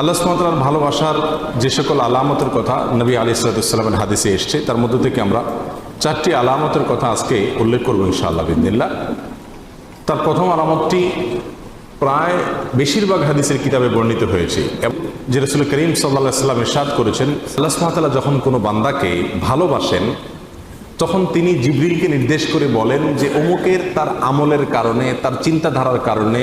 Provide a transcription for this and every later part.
আল্লাহ সুমাতার ভালোবাসার যে সকল আলামতের কথা নবী আলী সালাতামের হাদিসে এসছে, তার মধ্য থেকে আমরা চারটি আলামতের কথা আজকে উল্লেখ করব ইনশাআল্লাহ বিদিল্লা তার প্রথম আলামতটি প্রায় বেশিরভাগ হাদিসের কিতাবে বর্ণিত হয়েছে এবং যে রসুল করিম সাল্লাহ সাল্লাম ইরশাদ করেছেন, আল্লাহ সুমাতাল্লাহ যখন কোনো বান্দাকে ভালোবাসেন, তখন তিনি জিবরিলকে নির্দেশ করে বলেন যে অমুকের তার আমলের কারণে, তার চিন্তাধারার কারণে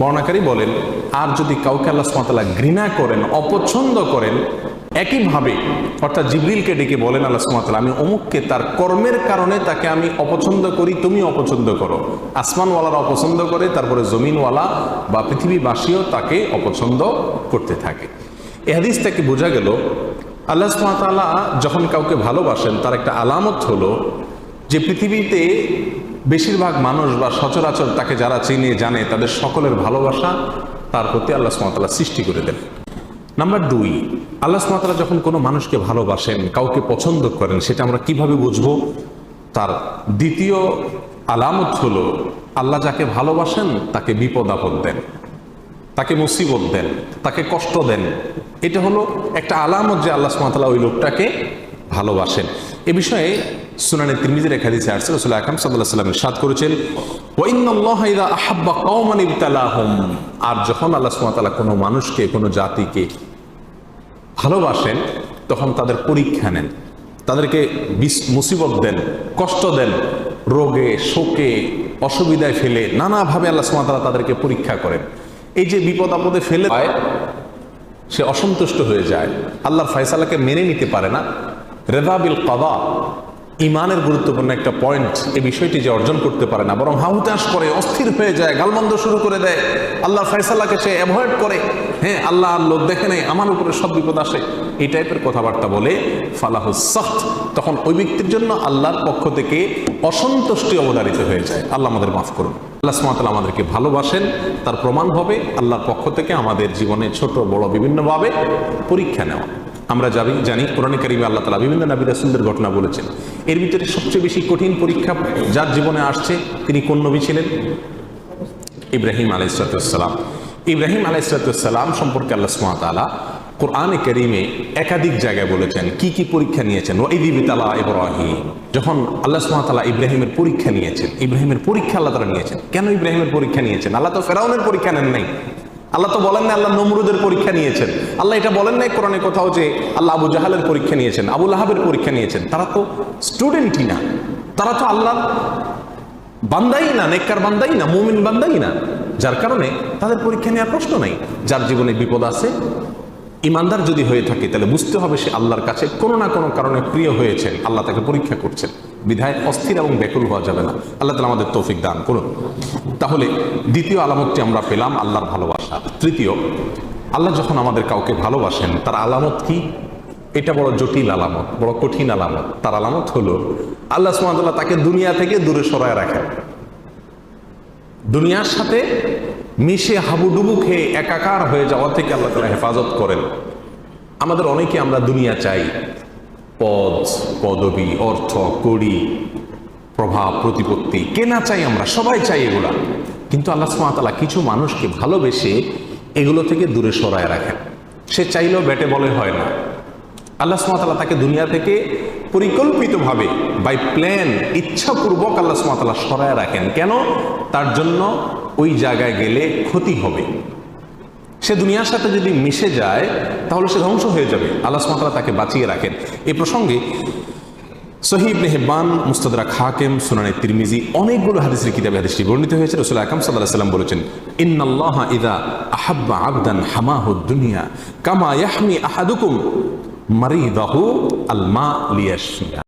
বর্ণাকারী বলেন, আর যদি কাউকে আল্লাহ সুমাতাল্লাহ ঘৃণা করেন, অপছন্দ করেন, একইভাবে, অর্থাৎ জিবরিলকে ডেকে বলেন আল্লাহ সুমাতাল্লাহ আমি অমুককে তার কর্মের কারণে তাকে আমি অপছন্দ করি তুমি অপছন্দ করো। আসমানওয়ালারা অপছন্দ করে, তারপরে জমিনওয়ালা বা পৃথিবীবাসীও তাকে অপছন্দ করতে থাকে। এ হাদিস থেকে বোঝা গেল, আল্লাহ সুমাতাল্লাহ যখন কাউকে ভালোবাসেন, তার একটা আলামত হলো যে পৃথিবীতে বেশিরভাগ মানুষ বা সচরাচর তাকে যারা চিনে, জানে, তাদের সকলের ভালোবাসা তার প্রতি আল্লাহ সুমাতাল্লাহ সৃষ্টি করে দেন। নাম্বার দুই, আল্লাহ সুমাতাল্লাহ যখন কোনো মানুষকে ভালোবাসেন, কাউকে পছন্দ করেন, সেটা আমরা কীভাবে বুঝব? তার দ্বিতীয় আলামত হলো, আল্লাহ যাকে ভালোবাসেন, তাকে বিপদ আপদ দেন, তাকে মুসিবত দেন, তাকে কষ্ট দেন। এটা হলো একটা আলামত যে আল্লাহ সুমাতাল্লাহ ওই লোকটাকে ভালোবাসেন। এ বিষয়ে সুনানে তিরমিজির এক হাদিসে আসছে, রাসূল আকরাম সাল্লাল্লাহু আলাইহি ওয়াসাল্লাম ইরশাদ করেছেন আহাব্বা কওমান ইবতালাহুম। আর যখন আল্লাহ সুবহানাহু কোনো মানুষকে, কোনো জাতিকে ভালোবাসেন, তখন তাদের পরীক্ষা নেন। তাদেরকে মুসিবত দেন, কষ্ট দেন, রোগে, শোকে, অসুবিধায় ফেলে নানাভাবে আল্লাহ তাআলা তাদেরকে পরীক্ষা করেন। এই যে বিপদ আপদে ফেলে সে অসন্তুষ্ট হয়ে যায়। আল্লাহর ফয়সালাকে মেনে নিতে পারে না। রেদাবিল কদা। ইমানের গুরুত্বপূর্ণ একটা পয়েন্ট এই বিষয়টি যে অর্জন করতে পারে না, বরং হাহুতাস করে, অস্থির হয়ে যায়, গালমন্দ শুরু করে দেয়, আল্লাহর ফয়সালাকে সে অ্যাভয়েড করে। হ্যাঁ আল্লাহ লোক দেখে নেই আমার উপরে সব বিপদ আসে। এই টাইপের কথাবার্তা বলে ফালাহুসাহ তখন ওই ব্যক্তির জন্য আল্লাহর পক্ষ থেকে অসন্তুষ্টি অবধারিত হয়ে যায়। আল্লাহ আমাদের মাফ করুন। আল্লাহ সুমাতাল আমাদেরকে ভালোবাসেন, তার প্রমাণ হবে আল্লাহর পক্ষ থেকে আমাদের জীবনে ছোট, বড় বিভিন্নভাবে পরীক্ষা নেওয়া। আমরা যাবি জানি, কোরআন কারিমে আল্লাহ তালা বিভিন্ন নাবি রাসুলদের ঘটনা বলেছেন। এর ভিতরে সবচেয়ে বেশি কঠিন পরীক্ষা যার জীবনে আসছে তিনি কোন নবী ছিলেন? ইব্রাহিম আলাইসালাম ইব্রাহিম আলাইসালাম সম্পর্কে আল্লাহ সুমাতালা কোরআনে করিমে একাধিক জায়গায় বলেছেন, কি কি পরীক্ষা নিয়েছেন? ওইদিবিতালা ইব্রাহিম। যখন আল্লাহ সুমাতালা ইব্রাহিমের পরীক্ষা নিয়েছেন, ইব্রাহিমের পরীক্ষা আল্লাহ তারা নিয়েছেন। কেন ইব্রাহিমের পরীক্ষা নিয়েছেন? আল্লাহ তো ফেরাউনের পরীক্ষা নেন নাই। আল্লাহ তো বলেন না, আল্লাহ নমরুদের পরীক্ষা নিয়েছেন। আল্লাহ এটা বলেন নাই কোরআনে কোথাও যে আল্লাহ আবু জাহালের পরীক্ষা নিয়েছেন আবুল আহাবের পরীক্ষা নিয়েছেন। তারা তো স্টুডেন্টই না। তারা তো আল্লাহ বান্দাই না, নেককার বান্দাই না, মুমিন বান্দাই না। যার কারণে তাদের পরীক্ষা নেওয়ার প্রশ্ন নাই। যার জীবনে বিপদ আছে ইমানদার যদি হয়ে থাকে, তাহলে বুঝতে হবে সে আল্লাহর কাছে কোনো না কোনো কারণে প্রিয় হয়েছেন আল্লাহ তাকে পরীক্ষা করছেন। বিধায় অস্থির এবং ব্যাকুল হওয়া যাবে না। আল্লাহ তালা আমাদের তৌফিক দান করুন। তাহলে দ্বিতীয় আলামতটি আমরা পেলাম আল্লাহর ভালোবাসা। তৃতীয়, আল্লাহ যখন আমাদের কাউকে ভালোবাসেন, তার আলামত কি? এটা বড় জটিল আলামত, বড় কঠিন আলামত। তার আলামত হলো, আল্লাহ সুমাতাল্লাহ তাকে দুনিয়া থেকে দূরে সরায় রাখেন। দুনিয়ার সাথে মিশে হাবুডুবু খেয়ে একাকার হয়ে যাওয়া থেকে আল্লাহ তালা হেফাজত করেন। আমাদের অনেকে আমরা দুনিয়া চাই। পদ, পদবি, অর্থ, কড়ি, প্রভাব, প্রতিপত্তি, কেনা চাই আমরা, সবাই চাই এগুলা। কিন্তু আল্লাহ সুমাতালা কিছু মানুষকে ভালোবেসে এগুলো থেকে দূরে সরায় রাখেন। সে চাইলেও ব্যাটে বলে হয় না। আল্লাহ সুমাতালা তাকে দুনিয়া থেকে পরিকল্পিতভাবে বাই প্ল্যান ইচ্ছাপূর্বক আল্লাহ সুমাতালা সরায় রাখেন। কেন? তার জন্য ওই জায়গায় গেলে ক্ষতি হবে। সে দুনিয়ার সাথে যদি মিশে যায়, তাহলে সে ধ্বংস হয়ে যাবে। আল্লাহ সুমাতালা তাকে বাঁচিয়ে রাখেন। এ প্রসঙ্গে সহিব নেহবান মুস্তদরা খাকেম, সুনানে তিরমিজি অনেকগুলো হাদিসের কিতাবে হাদিসটি বর্ণিত হয়েছে। রসুল আকরম সাল্লাহ সাল্লাম বলেছেন, ইন্নাল্লাহ ইদা আহাব্বা আবদান হামাহুদ দুনিয়া, কামা ইয়াহমি আহাদুকুম। مريضه الماء ليشفيها